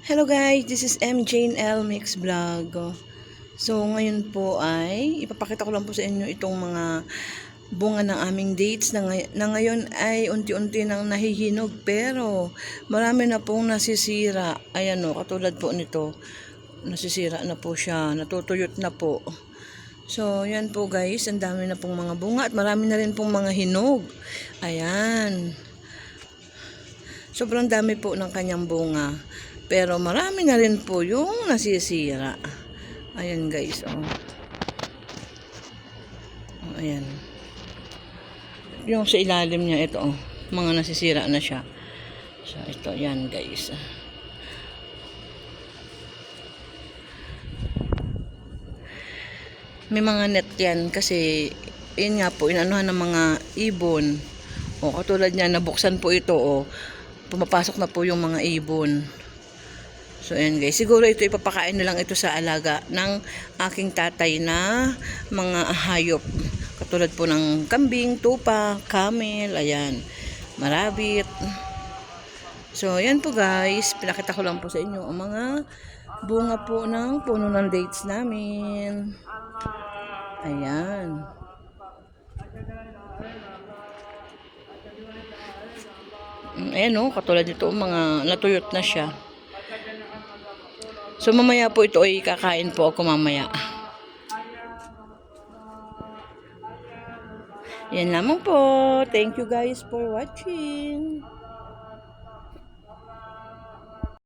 Hello guys, this is M. Mix Vlog. So ngayon po ay ipapakita ko lang po sa inyo itong mga bunga ng aming dates na, ngay- na ngayon ay unti-unti nang nahihinog pero marami na pong nasisira. Ayan o, katulad po nito. Nasisira na po siya, natutuyot na po. So, yan po guys, ang dami na pong mga bunga at marami na rin pong mga hinog. Ayan. Sobrang dami po ng kanyang bunga. Pero marami na rin po yung nasisira. Ayan guys, oh. oh ayan. Yung sa ilalim niya, ito, oh. Mga nasisira na siya. So, ito, yan guys. May mga net yan kasi yun nga po, inanuhan ng mga ibon. O, katulad niya, nabuksan po ito, o, pumapasok na po yung mga ibon. So, ayan guys. Siguro ito ipapakain na lang ito sa alaga ng aking tatay na mga hayop. Katulad po ng kambing, tupa, camel, ayan. Marabit. So, ayan po guys. Pinakita ko lang po sa inyo ang mga bunga po ng puno ng dates namin. Ayan. Ayan o, katulad nito, mga natuyot na siya. So mamaya po ito ay kakain po ako mamaya. Yan lamang po. Thank you guys for watching.